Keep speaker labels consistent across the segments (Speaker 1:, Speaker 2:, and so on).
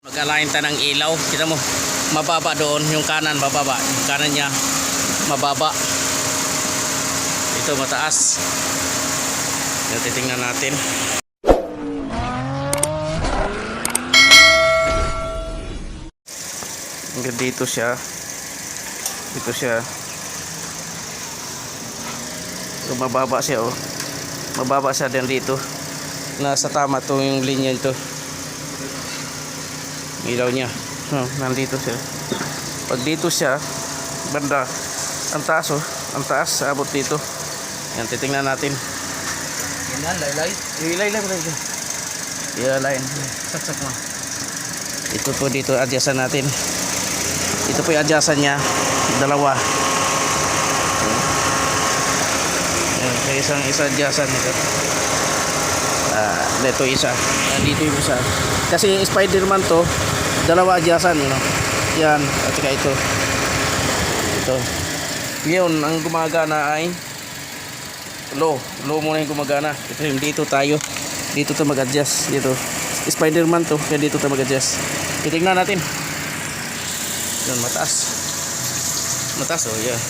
Speaker 1: Nag-align ta ng ilaw. Kita mo, mababa doon. Yung kanan, mababa. Yung kanan niya, mababa. Ito, mataas. Titingnan natin. Hanggang dito siya. Dito siya. So, mababa siya, oh. Mababa siya din dito. Nasa tama to yung linya ito ilaw niya. Hmm, nandito siya. Pag dito siya banda. Ang taas oh. Ang taas abot dito. Yan titingnan natin.
Speaker 2: Yan, laylay.
Speaker 1: ilay lang ilay ilay
Speaker 2: Saksak mo.
Speaker 1: ito po dito adyasan natin. Ito po yung adyasan niya dalawa. Yan kaya isang isa adyasan ito ah dito isa. Dito yung isa. Kasi Spiderman to dalawa adyasan you know? yan at saka ito. Ito. Ngayon ang gumagana ay low low muna yung gumagana. Ito yung dito tayo. Dito to mag-adjust. Dito. Spiderman to kaya dito to mag-adjust. Titignan natin. Yun mataas. Mataas oh yeah.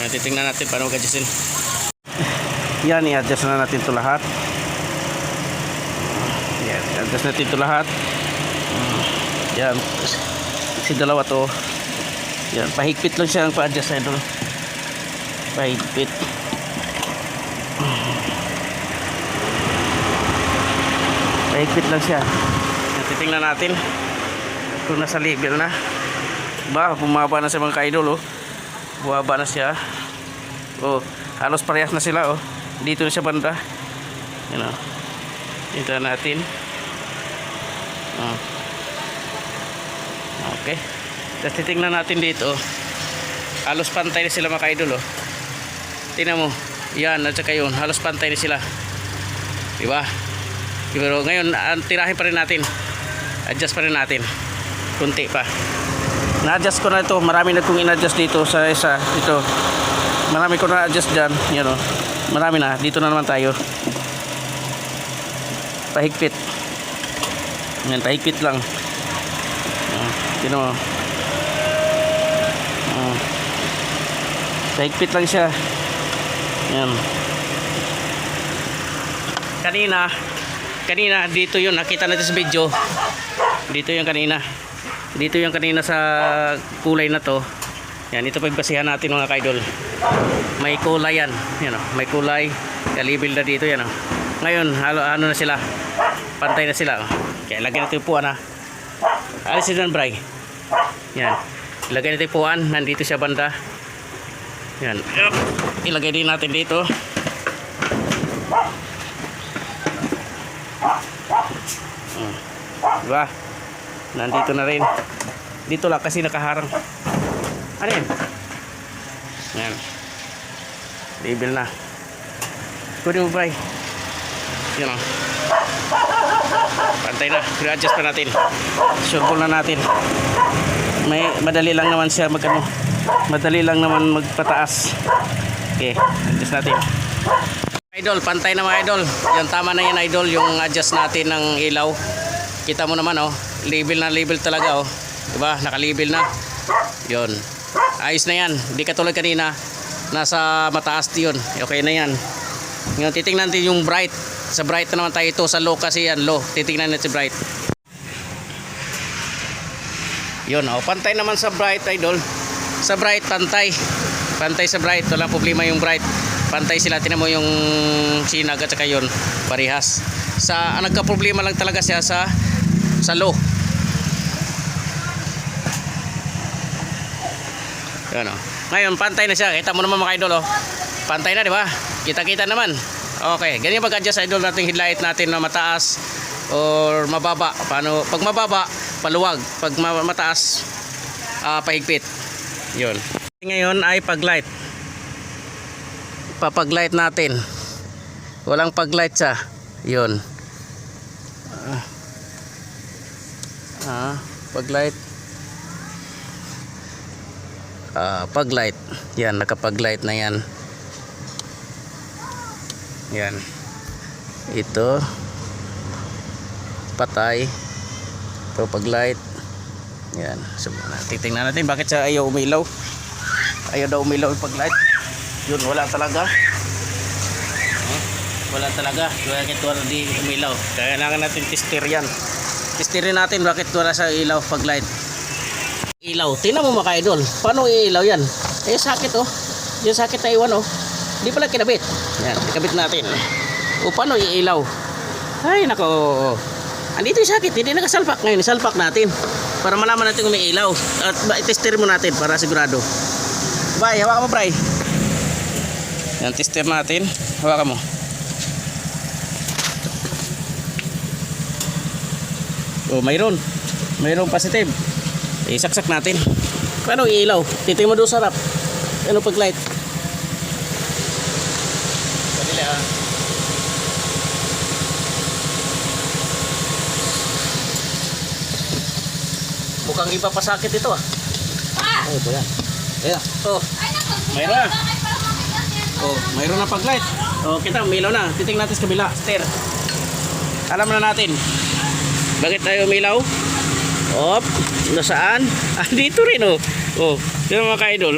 Speaker 1: Yan, titignan natin paano mag-adjustin yan i-adjust na natin to lahat. Yan i-adjust natin to lahat yan. Si dalawa to. Yan. Pahigpit lang siya ang pa-adjust ito. Pahigpit. Pahigpit lang siya. Yan, natin kung nasa level na. Ba bumaba na sa mga kaidol oh. Bumaba na siya. Oh halos parehas na sila oh. Dito na siya banda. Yan oh. Dito natin. Oh. Okay. Tapos titingnan natin dito. Halos pantay na sila mga kaidol oh. Tingnan mo. Yan at saka yun. Halos pantay na sila. Diba? Pero ngayon ang tirahin pa rin natin. Adjust pa rin natin. Kunti pa. Na-adjust ko na ito. Marami na kong in-adjust dito sa isa. Ito. Marami ko na-adjust dyan. Yan o marami na. Dito na naman tayo. Pahigpit. Yan pahigpit lang yun o uh, pahigpit lang siya. Yan kanina kanina dito yun. Nakita natin sa video. Dito yung kanina. Dito yung kanina sa kulay na to. Yan ito pagbasihan natin mga kaidol. May kulay yan. Yan o, may kulay. Kalibil na dito yan o. ngayon ano na sila? Pantay na sila o. kaya lagyan natin yung puwan ha alisin na bray yan ilagay natin puwan nandito siya banda yan ilagay din natin dito Hmm. Diba? Nandito na rin. Dito lang kasi nakaharang. Ano yan? Yan. Label na. Kunin mo ba Yan o. Pantay na. I-adjust pa natin. Sure na natin. May madali lang naman siya mag ano. Madali lang naman magpataas. Okay. Adjust natin. Idol, pantay na mga idol. Yan tama na yan idol yung adjust natin ng ilaw. Kita mo naman oh, label na label talaga oh. 'Di ba? Naka-label na. 'Yon. Ayos na 'yan. Hindi katulad kanina nasa mataas 'yun. Okay na 'yan. Ngayon titingnan natin yung bright. Sa bright na naman tayo ito. Sa low kasi yan low. Titingnan natin si bright. 'Yun oh, pantay naman sa bright idol. Sa bright pantay. Pantay sa bright, wala problema yung bright. Pantay sila. Tinan mo yung sinag at saka yun. Parehas. Sa ang nagka-problema lang talaga siya sa sa low yan o ngayon pantay na siya. Kita mo naman mga idol oh. pantay na di ba? Kita kita naman okay ganyan pag-adjust idol natin headlight natin na mataas or mababa. Paano pag mababa paluwag. Pag ma- mataas ah, pahigpit. Yun. Ngayon ay pag light papaglight natin. Walang paglight siya. Yun. Ah, ah paglight. Ah paglight. Yan nakapaglight na yan yan ito patay Ito pag light. Yan. So, titingnan natin bakit siya ayaw umilaw. Ayaw daw umilaw pag light. Yun, wala talaga. Oh, wala talaga. Bakit wala di umilaw? Kailangan natin tester yan. Testerin natin bakit wala sa ilaw pag light. Ilaw. Tingnan mo mga idol. Paano iilaw yan? Eh sakit oh. Yung sakit na iwan oh. Hindi pala kinabit. Yan, ikabit natin. O paano iilaw? Ay nako. Andito yung sakit, hindi nakasalpak ngayon. Isalpak natin. Para malaman natin kung may ilaw. At ba- tester mo natin para sigurado. Bye, hawakan mo, Bray. Yan, tester natin. Hawakan mo. Oh, mayroon. Mayroon positive. Isaksak natin. Paano iilaw? Titingin mo doon sa harap. Ano pag light? Mukhang iba pa sakit ito ah.
Speaker 2: Oh, ito yan. Ayan.
Speaker 1: Oh, mayroon na. Oh, mayroon na pag light. Oh, kita, umilaw na. Titingnan natin sa kabila. Stair. Alam na natin. Bakit tayo umilaw? Op, nasaan? Ah, dito rin oh. Oh, yun mga ka-idol.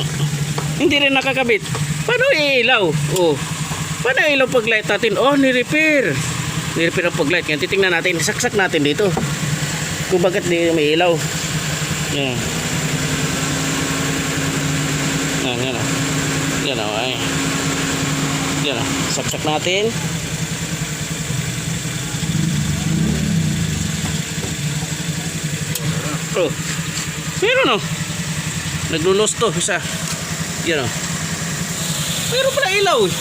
Speaker 1: Hindi rin nakakabit. Paano ilaw? Oh. Paano ilaw pag light natin? Oh, ni-repair. Ni-repair ang pag light. Yan, titingnan natin. Saksak natin dito. Kung bakit di may ilaw. Yan. Yan, yan. oh. Yan o, ay. Yan o. Saksak natin. Oh. Meron o. Naglulos to, isa. Yan o. Meron pala ilaw. eh.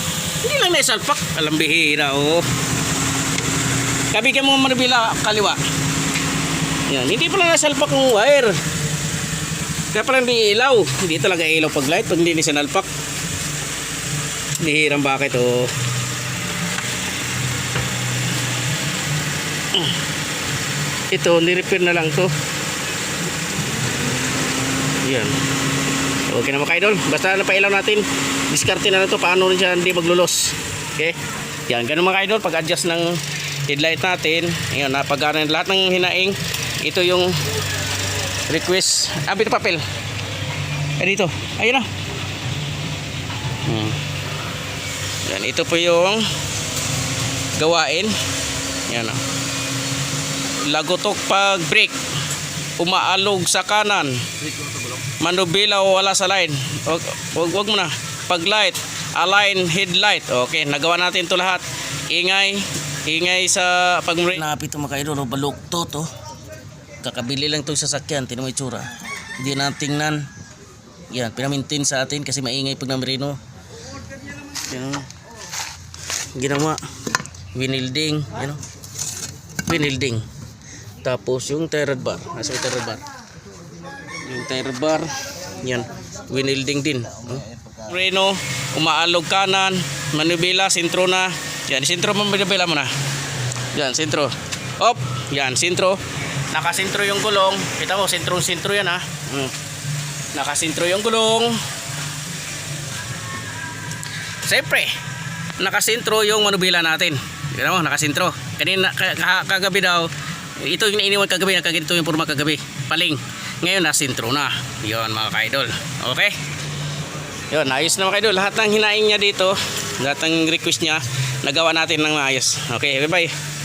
Speaker 1: Hindi lang naisalpak. Alam bihira o. Kabigyan mo manabila kaliwa. Yan. Hindi pala nasalpak ng wire. Kaya pala hindi ilaw. Hindi talaga ilaw pag light pag hindi ni sinalpak. Bihirang bakit oh. Ito, ni-repair na lang to. Yan. Okay na mga idol. Basta napailaw natin. Diskarte na lang to. Paano rin siya hindi maglulos. Okay? Yan. Ganun mga idol. Pag-adjust ng headlight natin. Ayan. Napagana lahat ng hinaing. Ito yung request. Ah, ito papel. Eh dito. Ayun na. Hmm. Yan. Ito po yung gawain. Yan ah. Lagotok pag brake. Umaalog sa kanan. Manubila o wala sa line. Wag, wag, wag mo na. Pag light, align headlight. Okay, nagawa natin to lahat. Ingay, ingay sa pag Napit to mga kaidol, balukto to. Kakabili lang itong sasakyan, tinan mo itsura. Hindi na tingnan. Yan, pinamintin sa atin kasi maingay pag namerino. Yan o. Ginawa. Winilding. Yan o. Winilding. Tapos yung tire bar. Nasa yung tire bar. Yung tire bar. Yan. Winilding din. Oh. Reno, umaalog kanan, manubila, sintro na. Yan, sintro mo manubila mo na. Yan, sintro. Op, yan, sintro. Nakasintro yung gulong. Kita mo, sintro-sintro yan ha. Mm. Nakasintro yung gulong. Siyempre, nakasintro yung manubila natin. Kita mo, nakasintro. Kanina, ka- ka- kagabi daw, ito yung iniwan kagabi, nakaganito yung purma kagabi. Paling. Ngayon, nasintro na. Yun, mga ka-idol. Okay? Yun, ayos na mga ka-idol. Lahat ng hinaing niya dito, lahat ng request niya, nagawa natin ng maayos. Okay, bye-bye.